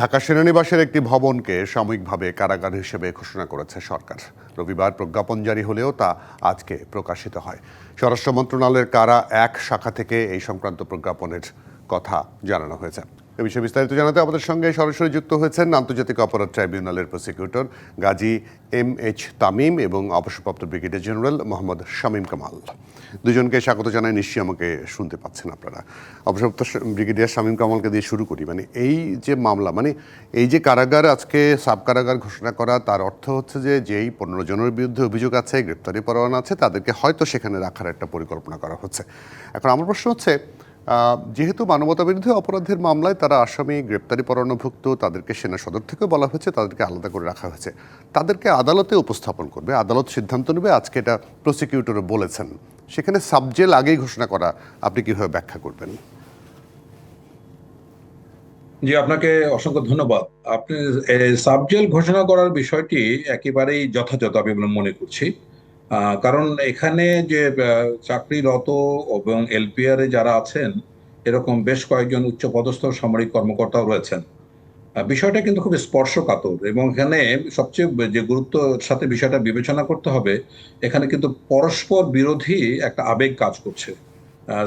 ঢাকা সেনানিবাসের একটি ভবনকে সাময়িকভাবে কারাগার হিসেবে ঘোষণা করেছে সরকার। রবিবার প্রজ্ঞাপন জারি হলেও তা আজকে প্রকাশিত হয়। স্বরাষ্ট্র মন্ত্রণালয়ের কারা এক শাখা থেকে এই সংক্রান্ত প্রজ্ঞাপনের কথা জানানো হয়েছে। এ বিষয়ে বিস্তারিত জানাতে আমাদের সঙ্গে সরাসরি যুক্ত হয়েছেন আন্তর্জাতিক অপরাধ ট্রাইব্যুনালের prosecutor Gazi M H Tamim এবং অবসরপ্রাপ্ত ব্রিগেডিয়ার জেনারেল মোহাম্মদ শামীম কামাল। দুজনকে স্বাগত জানাই, নিশ্চয়ই আমাকে শুনতে পাচ্ছেন আপনারা। অবসরপ্রাপ্ত ব্রিগেডিয়ার শামীম কামালকে দিয়ে শুরু করি। মানে এই যে মামলা মানে এই যে কারাগার, আজকে সাব কারাগার ঘোষণা করা, তার অর্থ হচ্ছে যে যেই পনেরো জনের বিরুদ্ধে অভিযোগ আছে, গ্রেপ্তারি পরোয়ানা আছে, তাদেরকে হয়তো সেখানে রাখার একটা পরিকল্পনা করা হচ্ছে। এখন আমার প্রশ্ন হচ্ছে যেহেতু মানবতা অপরাধের মামলায় তারা আসামি, গ্রেপ্তারি পরোয়ানাভুক্ত, তাদেরকে সেনা সদর থেকেও বলা হয়েছে, তাদেরকে আলাদা করে রাখা হয়েছে। তাদেরকে আদালতে উপস্থাপন করবে, আদালত সিদ্ধান্ত নেবে, আজকে এটা প্রসিকিউটর বলেছেন। সেখানে সাবজেল আগেই ঘোষণা করা, আপনি কীভাবে ব্যাখ্যা করবেন? জি, আপনাকে অসংখ্য ধন্যবাদ। আপনি সাবজেল ঘোষণা করার বিষয়টি একেবারেই যথাযথ আমি মনে করছি। কারণ এখানে যে চাকরিরত এবং এলপিআর যারা আছেন, এরকম বেশ কয়েকজন উচ্চপদস্থ সামরিক কর্মকর্তাও রয়েছেন। বিষয়টা কিন্তু খুব স্পর্শকাতর এবং এখানে সবচেয়ে যে গুরুত্বের সাথে বিষয়টা বিবেচনা করতে হবে, এখানে কিন্তু পরস্পর বিরোধী একটা আবেগ কাজ করছে।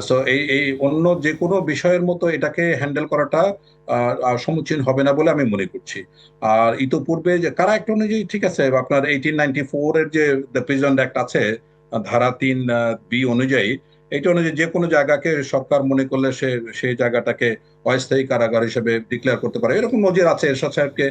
সো এই এই অন্য যে কোনো বিষয়ের মতো এটাকে হ্যান্ডেল করাটা আহ, হবে না বলে আমি মনে করছি। আর ইতোপূর্বে যে কারা একটা অনুযায়ী ঠিক আছে আপনার এইটিন নাইনটি ফোর এর যে দ্য প্রিজন অ্যাক্ট আছে ধারা তিন বি অনুযায়ী এটা অনুযায়ী যে কোনো জায়গাকে সরকার মনে করলে সে সেই জায়গাটাকে অস্থায়ী কারাগার হিসেবে ডিক্লেয়ার করতে পারে। এরকম নজির আছে এরশাদ সাহেবকে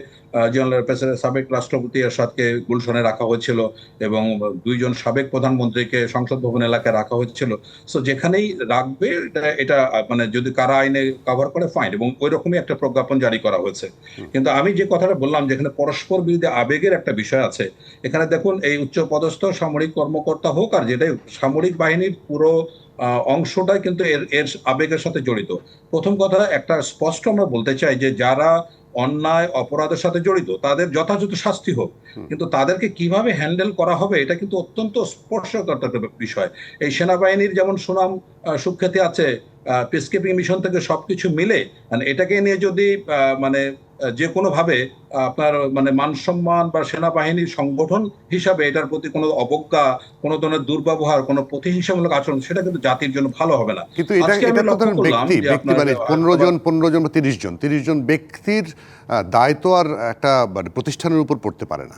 জেনারেল প্রেসিডেন্ট সাবেক রাষ্ট্রপতি এরশাদকে গুলশনে রাখা হয়েছিল এবং দুইজন সাবেক প্রধানমন্ত্রীকে সংসদ ভবন এলাকায় রাখা হয়েছিল। সো যেখানেই রাখবে এটা এটা মানে যদি কারা আইনে কভার করে ফাইন এবং ওই রকমই একটা প্রজ্ঞাপন জারি করা হয়েছে। কিন্তু আমি যে কথাটা বললাম যেখানে পরস্পর বিরুদ্ধে আবেগের একটা বিষয় আছে এখানে দেখুন এই উচ্চ পদস্থ সামরিক কর্মকর্তা হোক আর যেটাই সামরিক বাহিনীর পুরো অংশটাই কিন্তু এর এর আবেগের সাথে জড়িত। প্রথম কথা একটা স্পষ্ট আমরা বলতে চাই যে যারা অন্যায় অপরাধের সাথে জড়িত তাদের যথাযথ শাস্তি হোক। কিন্তু তাদেরকে কীভাবে হ্যান্ডেল করা হবে এটা কিন্তু অত্যন্ত স্পর্শকাতর একটা বিষয়। এই সেনাবাহিনীর যেমন সুনাম সুখ্যাতি আছে পিসকিপিং মিশন থেকে সবকিছু মিলে মানে এটাকে নিয়ে যদি মানে যে কোনো ভাবে আপনার মানে মান সম্মান বা সেনাবাহিনীর সংগঠন হিসাবে এটার প্রতি কোনো অবজ্ঞা কোন ধরনের দুর্ব্যবহার কোনো প্রতিহিংসামূলক আচরণ সেটা কিন্তু জাতির জন্য ভালো হবে না। কিন্তু এটা এটা তো ব্যক্তি ব্যক্তি মানে পনেরো জন পনেরো জন বা তিরিশ জন। তিরিশ জন ব্যক্তির আহ, দায় তো আর একটা মানে প্রতিষ্ঠানের উপর পড়তে পারে না।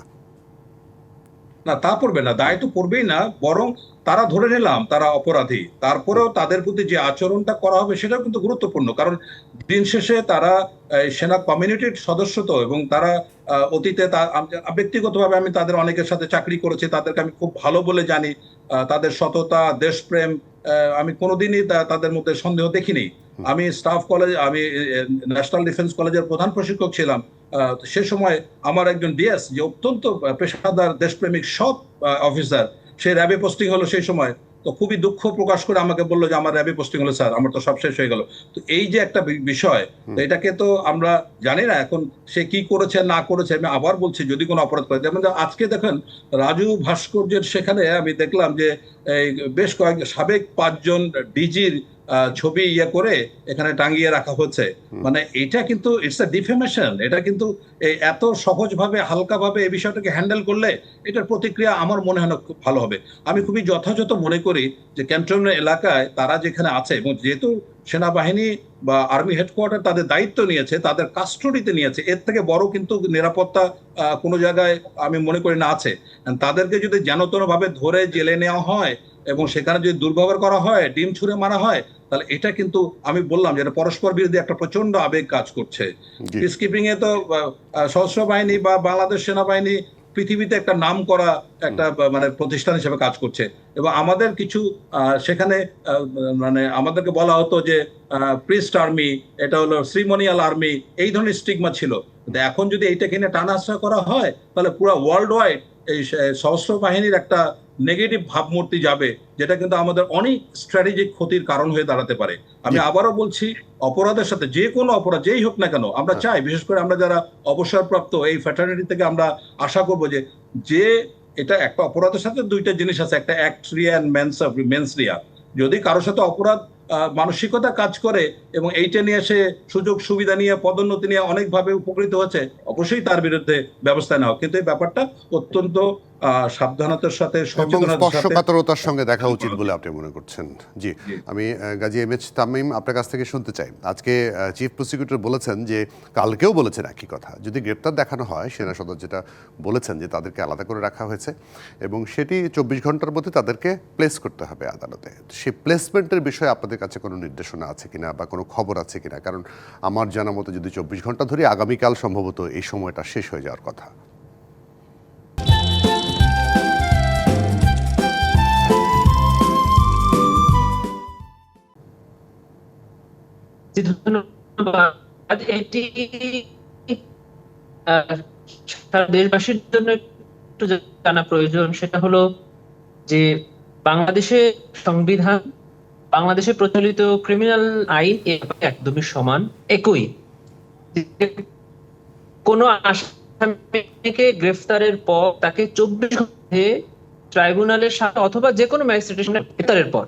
না, তা পড়বে না, দায় তো পড়বেই না, বরং তারা ধরে নিলাম, তারা অপরাধী। তারপরেও তাদের প্রতি যে আচরণটা করা হবে সেটাও কিন্তু গুরুত্বপূর্ণ, কারণ দিন শেষে তারা সেনা কমিউনিটির সদস্য তো, এবং তারা অতীতে ব্যক্তিগতভাবে আমি তাদের অনেকের সাথে চাকরি করেছি, তাদেরকে আমি খুব ভালো বলে জানি তাদের সততা, দেশপ্রেম আমি কোনোদিনই তাদের মধ্যে সন্দেহ দেখিনি। আমি স্টাফ কলেজ আমি ন্যাশনাল ডিফেন্স কলেজের প্রধান প্রশিক্ষক ছিলাম। সে সময় আমার একজন ডিএস যে অত্যন্ত পেশাদার দেশপ্রেমিক সব অফিসার সে র্যাবে পোস্টিং হলো সেই সময়। তো খুবই দুঃখ প্রকাশ করে আমাকে বলল যে আমার র্যাবে পোস্টিং হলো স্যার আমার তো সব শেষ হয়ে গেল। তো এই যে একটা বিষয় তো এটাকে তো আমরা জানি না এখন সে কি করেছে না করেছে আমি আবার বলছি যদি কোনো অপরাধ করে। যেমন আজকে দেখেন রাজু ভাস্কর্যের সেখানে আমি দেখলাম যে এই বেশ কয়েক সাবেক পাঁচজন ডিজির ছবি ইয়ে করে এখানে টাঙ্গিয়ে রাখা হচ্ছে। মানে এটা কিন্তু ইটস আ ডিফেমেশন এটা কিন্তু এত সহজভাবে হালকাভাবে এই বিষয়টাকে হ্যান্ডেল করলে এটার প্রতিক্রিয়া আমার মনে হয় না খুব ভালো হবে। আমি খুবই যথাযথ মনে করি যে ক্যান্টনমেন্ট এলাকায় তারা যেখানে আছে এবং যেহেতু সেনাবাহিনী বা আর্মি হেডকোয়ার্টার তাদের দায়িত্ব নিয়েছে তাদের কাস্টডিতে নিয়েছে এর থেকে বড় কিন্তু নিরাপত্তা কোনো জায়গায় আমি মনে করি না আছে। তাদেরকে যদি ভাবে ধরে জেলে নেওয়া হয় এবং সেখানে যদি দুর্ব্যবহার করা হয় ডিম ছুঁড়ে মারা হয় তাহলে এটা কিন্তু আমি বললাম যে পরস্পর বিরোধী একটা প্রচণ্ড আবেগ কাজ করছে। পিসকিপিং এ তো সশস্ত্র বাহিনী বা বাংলাদেশ সেনাবাহিনী পৃথিবীতে একটা নাম করা একটা মানে প্রতিষ্ঠান হিসেবে কাজ করছে। এবং আমাদের কিছু আহ, সেখানে মানে আমাদেরকে বলা হতো যে প্রিস্ট আর্মি এটা হলো শ্রীমনিয়াল আর্মি এই ধরনের স্টিগমা ছিল। এখন যদি এইটাকে নিয়ে টানাহাসা করা হয় তাহলে পুরো ওয়ার্ল্ড ওয়াইড এই সশস্ত্র বাহিনীর একটা নেগেটিভ ভাবমূর্তি যাবে যেটা কিন্তু আমাদের অনেক স্ট্র্যাটেজিক ক্ষতির কারণ হয়ে দাঁড়াতে পারে। আমি আবারও বলছি অপরাধের সাথে যে কোনো অপরাধ যেই হোক না কেন আমরা হ্যাঁ। চাই বিশেষ করে আমরা যারা অবসরপ্রাপ্ত এই ফ্যাটার্নিটি থেকে আমরা আশা করব যে যে এটা একটা অপরাধের সাথে দুইটা জিনিস আছে একটা অ্যাক্টরিয়া অ্যান্ড মেন্স মেন্সরিয়া যদি কারোর সাথে অপরাধ মানসিকতা কাজ করে এবং এইটা নিয়ে সে সুযোগ সুবিধা নিয়ে, পদোন্নতি নিয়ে অনেকভাবে উপকৃত হচ্ছে অবশ্যই তার বিরুদ্ধে ব্যবস্থা নেওয়া কিন্তু এই ব্যাপারটা অত্যন্ত সাবধানতার সাথে স্পর্শকাতরতার সঙ্গে দেখা উচিত বলে আপনি মনে করছেন। জি। আমি গাজী এম এইচ তামিম আপনার কাছ থেকে শুনতে চাই। আজকে চিফ প্রসিকিউটর বলেছেন যে কালকেও বলেছেন একই কথা। যদি গ্রেপ্তার দেখানো হয় সেনা সদর যেটা বলেছেন যে তাদেরকে আলাদা করে রাখা হয়েছে এবং সেটি চব্বিশ ঘণ্টার মধ্যে তাদেরকে প্লেস করতে হবে আদালতে। সেই প্লেসমেন্টের বিষয়ে আপনাদের কাছে কোনো নির্দেশনা আছে কিনা বা কোনো খবর আছে কিনা? কারণ আমার জানা মতো যদি চব্বিশ ঘণ্টা ধরে আগামীকাল সম্ভবত এই সময়টা শেষ হয়ে যাওয়ার কথা। ধন্যবাদ। এটি দেশবাসীর জন্য একটু জানা প্রয়োজন, সেটা হলো যে বাংলাদেশে সংবিধান, বাংলাদেশে প্রচলিত ক্রিমিনাল আইন একদমই সমান, একই। কোনো আসামিকে গ্রেফতারের পর তাকে চব্বিশ ঘণ্টা ট্রাইব্যুনালের সাথে অথবা যে কোনো ম্যাজিস্ট্রেটের গ্রেফতারের পর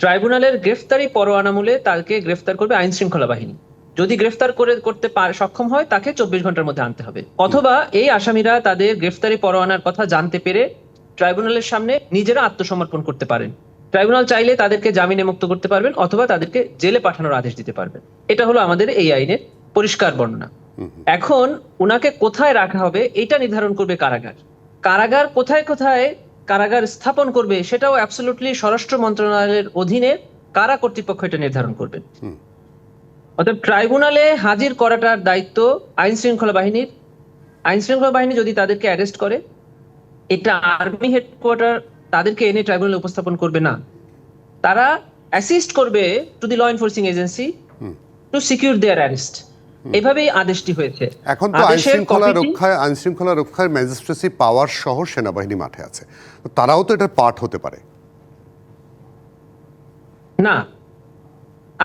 ট্রাইব্যুনালের গ্রেফতারি পরোয়ানামূলে তাকে গ্রেফতার করবে আইন শৃঙ্খলা বাহিনী। যদি গ্রেফতার করে করতে পারে সক্ষম হয় তাকে চব্বিশ ঘণ্টার মধ্যে আনতে হবে। অথবা এই আসামিরা তাদের গ্রেফতারি পরোয়ানার কথা জানতে পেরে ট্রাইব্যুনালের সামনে নিজেরা আত্মসমর্পণ করতে পারেন। ট্রাইব্যুনাল চাইলে তাদেরকে জামিনে মুক্ত করতে পারবেন অথবা তাদেরকে জেলে পাঠানোর আদেশ দিতে পারবেন। এটা হলো আমাদের এই আইনের পরিষ্কার বর্ণনা। এখন উনাকে কোথায় রাখা হবে এটা নির্ধারণ করবে কারাগার। কারাগার কোথায় কোথায় কারাগার স্থাপন করবে সেটাও অ্যাবসলুটলি স্বরাষ্ট্র মন্ত্রণালয়ের অধীনে কারা কর্তৃপক্ষ এটা নির্ধারণ করবে হুম। অর্থাৎ ট্রাইব্যুনালে হাজির করাটার দায়িত্ব আইন শৃঙ্খলা বাহিনীর আইন শৃঙ্খলা বাহিনী যদি তাদেরকে অ্যারেস্ট করে এটা আর্মি হেডকোয়ার্টার তাদেরকে এনে ট্রাইব্যুনালে উপস্থাপন করবে না তারা অ্যাসিস্ট করবে to the law enforcing agency. To secure their arrest এভাবেই আদেশটি হয়েছে। এখন তো আইন শৃঙ্খলা রক্ষায় আইন শৃঙ্খলা রক্ষায় ম্যাজিস্ট্রেসি পাওয়ার সহ সেনাবাহিনী মাঠে আছে। তারাও তো এটার পার্ট হতে পারে। না।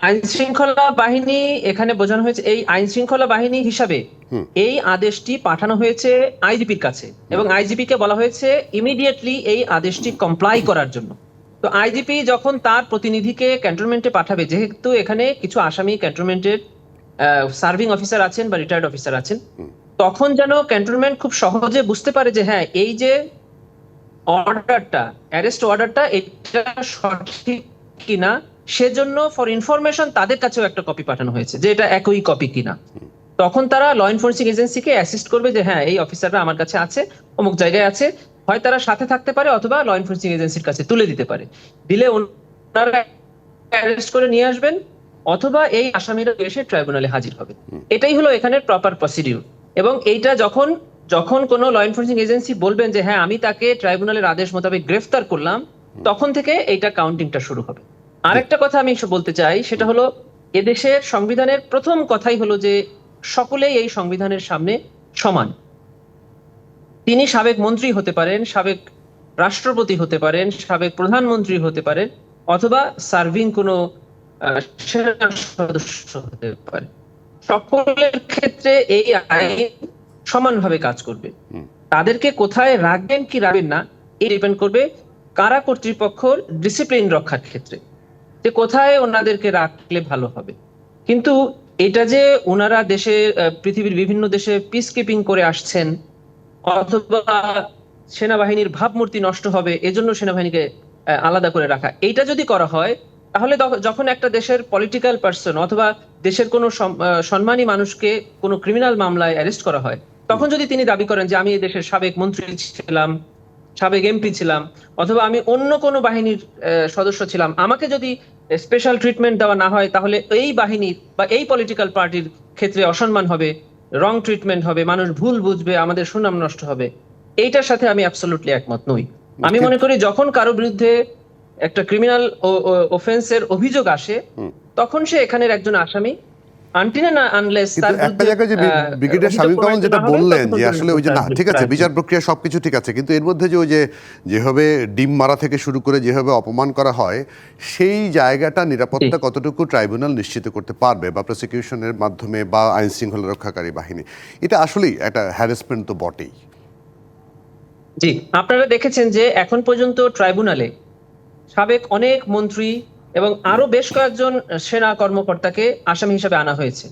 আইন শৃঙ্খলা বাহিনী এখানে বোঝানো হয়েছে এই আইন শৃঙ্খলা বাহিনী হিসাবে এই আদেশটি পাঠানো হয়েছে আইজিপির কাছে এবং আইজিপি কে বলা হয়েছে ইমিডিয়েটলি এই আদেশটি কমপ্লাই করার জন্য। তো আইজিপি যখন তার প্রতিনিধিকে ক্যান্টনমেন্টে পাঠাবে যেহেতু এখানে কিছু আসামি ক্যান্টনমেন্টের সার্ভিং অফিসার আছেন বা রিটায়ার্ড অফিসার আছেন, তখন যেন ক্যান্টনমেন্ট খুব সহজে বুঝতে পারে যে হ্যাঁ এই যে অর্ডারটা অ্যারেস্ট অর্ডারটা এটা সঠিক কিনা, সেজন্য ফর ইনফরমেশন তাদের কাছেও একটা কপি পাঠানো হয়েছে, যে এটা একই কপি কিনা। তখন তারা ল এনফোর্সিং এজেন্সিকে অ্যাসিস্ট করবে যে হ্যাঁ এই অফিসাররা আমার কাছে আছে, অমুক জায়গায় আছে, হয় তারা সাথে থাকতে পারে অথবা ল এনফোর্সিং এজেন্সির কাছে তুলে দিতে পারে। দিলে ওনারা অ্যারেস্ট করে নিয়ে আসবেন অথবা এই আসামিরা এসে ট্রাইব্যুনালে হাজির হবে। এটাই হলো এখানের প্রপার প্রসিডিউর এবং এইটা যখন যখন কোনো ল এনফোর্সিং এজেন্সি বলবেন যে হ্যাঁ আমি তাকে ট্রাইব্যুনালের আদেশ মোতাবেক গ্রেফতার করলাম তখন থেকে এইটা কাউন্টিংটা শুরু হবে। আরেকটা কথা আমি বলতে চাই সেটা হলো এদেশের সংবিধানের প্রথম কথাই হলো যে সকলেই এই সংবিধানের সামনে সমান। তিনি সাবেক মন্ত্রী হতে পারেন সাবেক রাষ্ট্রপতি হতে পারেন সাবেক প্রধানমন্ত্রী হতে পারেন অথবা সার্ভিং কোনো সদস্য হতে পারে সকলের ক্ষেত্রে এই আইন সমানভাবে কাজ করবে। তাদেরকে কোথায় রাখবেন কি রাখবেন না এই ডিপেন্ড করবে কারা কর্তৃপক্ষর ডিসিপ্লিন রক্ষার ক্ষেত্রে। যে কোথায় ওনাদেরকে রাখলে ভালো হবে। কিন্তু এটা যে ওনারা দেশে পৃথিবীর বিভিন্ন দেশে পিস কিপিং করে আসছেন অথবা সেনাবাহিনীর ভাবমূর্তি নষ্ট হবে এজন্য সেনাবাহিনীকে আলাদা করে রাখা এইটা যদি করা হয় তাহলে যখন একটা দেশের পলিটিক্যাল পার্সন অথবা দেশের কোনো সম্মানী মানুষকে কোনো ক্রিমিনাল মামলায় অ্যারেস্ট করা হয় তখন যদি তিনি দাবি করেন যে আমি এই দেশের সাবেক মন্ত্রী ছিলাম সাবেক এমপি ছিলাম অথবা আমি অন্য কোনো বাহিনীর সদস্য ছিলাম আমাকে যদি স্পেশাল ট্রিটমেন্ট দেওয়া না হয় তাহলে এই বাহিনীর বা এই পলিটিক্যাল পার্টির ক্ষেত্রে অসম্মান হবে রং ট্রিটমেন্ট হবে মানুষ ভুল বুঝবে আমাদের সুনাম নষ্ট হবে। এইটার সাথে আমি অ্যাবসলুটলি একমত নই। আমি মনে করি যখন কারও বিরুদ্ধে একটা ক্রিমিনাল অফেন্সের অভিযোগ আসে তখন সে এখানের একজন আসামি। আনটিনা না আনলেস কিন্তু একটা জায়গায় যে ব্রিগেডিয়ার শামীম কামাল যেটা বললেন যে আসলে ওই যে না ঠিক আছে বিচার প্রক্রিয়া সবকিছু ঠিক আছে কিন্তু এর মধ্যে যে ওই যে যেভাবে ডিম মারা থেকে শুরু করে যেভাবে অপমান করা হয় সেই জায়গাটা নিরাপত্তা কতটুকু ট্রাইব্যুনাল নিশ্চিত করতে পারবে বা প্রসিকিউশনের মাধ্যমে বা আইন শৃঙ্খলা রক্ষাকারী বাহিনী? এটা আসলেই একটা হ্যারাসমেন্ট তো বটেই। জি আপনারা দেখেছেন যে এখন পর্যন্ত ট্রাইব্যুনালে সাবেক অনেক মন্ত্রী এবং আরও বেশ কয়েকজন সেনা কর্মকর্তাকে আসামি হিসেবে আনা হয়েছে।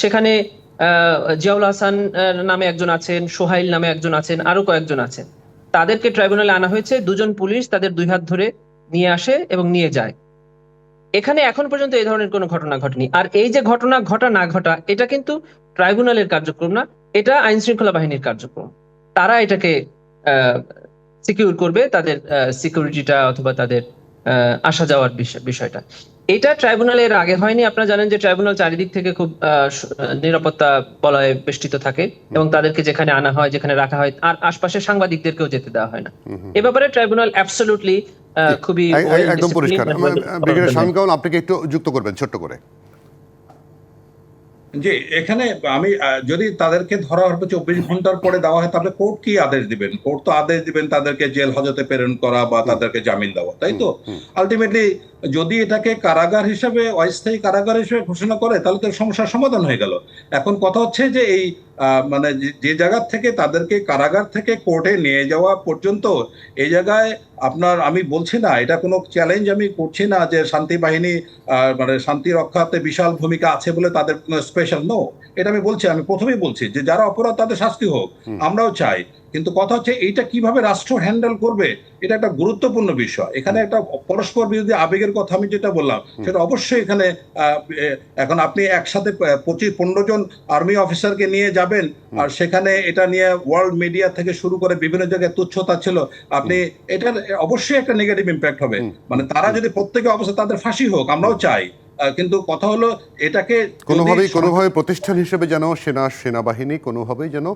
সেখানে জিয়াউল হাসান নামে একজন আছেন, সোহাইল নামে একজন আছেন, আরও কয়েকজন আছেন। তাদেরকে ট্রাইব্যুনালে আনা হয়েছে। দুজন পুলিশ তাদের দুই হাত ধরে নিয়ে আসে এবং নিয়ে যায়। এখানে এখন পর্যন্ত এই ধরনের কোনো ঘটনা ঘটেনি। আর এই যে ঘটনা ঘটা না ঘটা, এটা কিন্তু ট্রাইব্যুনালের কার্যক্রম না, এটা আইন শৃঙ্খলা বাহিনীর কার্যক্রম। তারা এটাকে সিকিউর করবে, তাদের সিকিউরিটিটা অথবা তাদের আসা যাওয়ার বিষয়টা। এটা ট্রাইব্যুনালের আগে হয়নি। আপনারা জানেন যে ট্রাইব্যুনাল চারিদিক থেকে খুব নিরাপত্তা বলয়ে বেষ্টিত থাকে এবং তাদেরকে যেখানে আনা হয় যেখানে রাখা হয় আর আশপাশের সাংবাদিকদেরকেও যেতে দেওয়া হয় না। এ ব্যাপারে ট্রাইব্যুনাল অ্যাবসলিউটলি খুবই একদম পরিষ্কার। কামাল আপনাকে একটু যুক্ত করবেন ছোট্ট করে। জি এখানে আমি যদি তাদেরকে ধরা হবে চব্বিশ ঘণ্টার পরে দেওয়া হয় তাহলে কোর্ট কি আদেশ দিবেন? কোর্ট তো আদেশ দিবেন তাদেরকে জেল হাজতে প্রেরণ করা বা তাদেরকে জামিন দেওয়া তাই তো? আলটিমেটলি যদি এটাকে কারাগার হিসেবে অস্থায়ী কারাগার হিসেবে ঘোষণা করে তাহলে তো সমস্যার সমাধান হয়ে গেল। এখন কথা হচ্ছে যে এই মানে যে- জায়গার জায়গা থেকে তাদেরকে কারাগার থেকে কোর্টে নিয়ে যাওয়া পর্যন্ত এই জায়গায় আপনার আমি বলছি না এটা কোনো চ্যালেঞ্জ আমি করছি না যে শান্তি বাহিনী মানে শান্তি রক্ষাতে বিশাল ভূমিকা আছে বলে তাদের স্পেশাল নো এটা আমি বলছি আমি প্রথমেই বলছি যে যারা অপরাধ তাদের শাস্তি হোক আমরাও চাই। কিন্তু কথা হচ্ছে এইটা কীভাবে রাষ্ট্র হ্যান্ডেল করবে এটা একটা গুরুত্বপূর্ণ বিষয়। এখানে একটা পরস্পর বিরোধী আবেগের কথা আমি যেটা বললাম সেটা অবশ্যই এখানে এখন আপনি একসাথে পঁচিশ পনেরো জন আর্মি অফিসারকে নিয়ে যাবেন আর সেখানে এটা নিয়ে ওয়ার্ল্ড মিডিয়া থেকে শুরু করে বিভিন্ন জায়গায় তুচ্ছতা ছিল আপনি এটার অবশ্যই একটা নেগেটিভ ইম্প্যাক্ট হবে। মানে তারা যদি প্রত্যেকে অবস্থা তাদের ফাঁসি হোক আমরাও চাই। কিন্তু কথা হলো এটাকে কোনোভাবেই কোনোভাবে প্রতিষ্ঠান হিসেবে যেন সেনা সেনাবাহিনী কোনোভাবেই যেন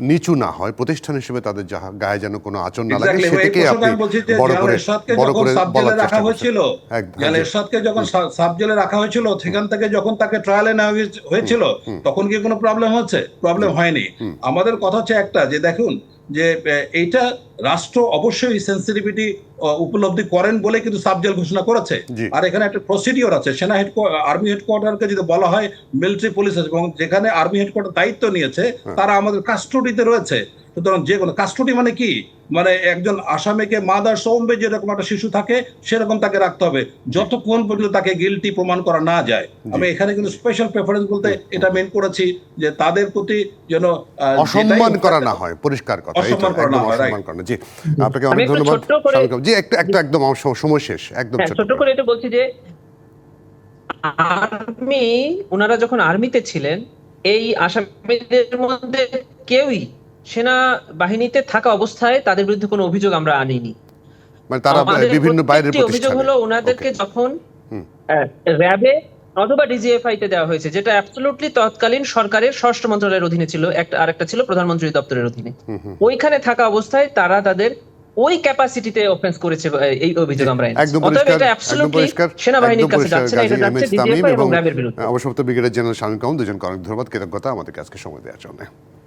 নিচু না হয়। প্রতিষ্ঠান হিসেবে তাদের যাহা গায়ে যেন কোনো আচরণ না লাগে সেটাকে আপনি যে বড় করে বড় করে বলার রাখা হয়েছিল একদম জেনারেল জি। এরশাদকে যখন সাব জেলে রাখা হয়েছিল সেখান থেকে যখন তাকে ট্রায়ালে নেওয়া হয়েছে- হয়েছিল তখন কি কোনো প্রবলেম হচ্ছে? প্রবলেম হয়নি। আমাদের কথা হচ্ছে একটা যে দেখুন যে এইটা রাষ্ট্র অবশ্যই সেন্সিটিভিটি উপলব্ধি করেন বলে কিন্তু সাবজেল ঘোষণা করেছে। আর এখানে একটা প্রসিডিওর আছে সেনা হেড আর্মি হেডকোয়ার্টারকে যদি বলা হয় মিলিটারি পুলিশ এবং যেখানে আর্মি হেডকোয়ার্টার দায়িত্ব নিয়েছে হ্যাঁ। তারা আমাদের কাস্টডিতে রয়েছে। সুতরাং যে কোনো কাস্টডি মানে কি? মানে একজন আসামিকে মাদার সৌম্বে যেরকম একটা শিশু থাকে সেরকম তাকে রাখতে হবে। যতক্ষণ পর্যন্ত তাকে গিলটি প্রমাণ করা না যায়। আমি এখানে কিন্তু স্পেশাল প্রেফারেন্স বলতে এটা মেন করেছি যে তাদের প্রতি যেন অসম্মান করা না হয় পরিষ্কার কথা। অসম্মান করা না হয়। জি আপনাকে অনেক ধন্যবাদ। জি একটা একটা একদম সময় শেষ একদম হ্যাঁ ছোট করে। এটা বলছি যে আর্মি ওনারা যখন আর্মিতে ছিলেন এই আসামিদের মধ্যে কেউই সেনা বাহিনীতে থাকা অবস্থায় তাদের বিরুদ্ধে কোনো অভিযোগ আমরা আনিনি। মানে তারা বিভিন্ন বাইরের অভিযোগ হলো ওনাদেরকে যখন র্যাবে অথবা ডিজিএফআই তে দেওয়া হয়েছে যেটা অ্যাবসলুটলি তৎকালীন সরকারের স্বরাষ্ট্র মন্ত্রণালয়ের অধীনে ছিল একটা আরেকটা ছিল প্রধানমন্ত্রী দপ্তরের অধীনে। ওইখানে থাকা অবস্থায় তারা তাদের ওই ক্যাপাসিটিতে অফেন্স করেছে এই অভিযোগ আমরা একদম পরিষ্কার এটা একদম অ্যাবসলুটলি পরিষ্কার সেনাবাহিনীর কাছে যাচ্ছে না এটা যাচ্ছে ডিজিএফআই এবং র্যাবের বিরুদ্ধে। অবসরপ্রাপ্ত ব্রিগেডিয়ার জেনারেল শামীম দুজনকে অনেক ধন্যবাদ কৃতজ্ঞতা আজকে সময় দেওয়ার জন্য।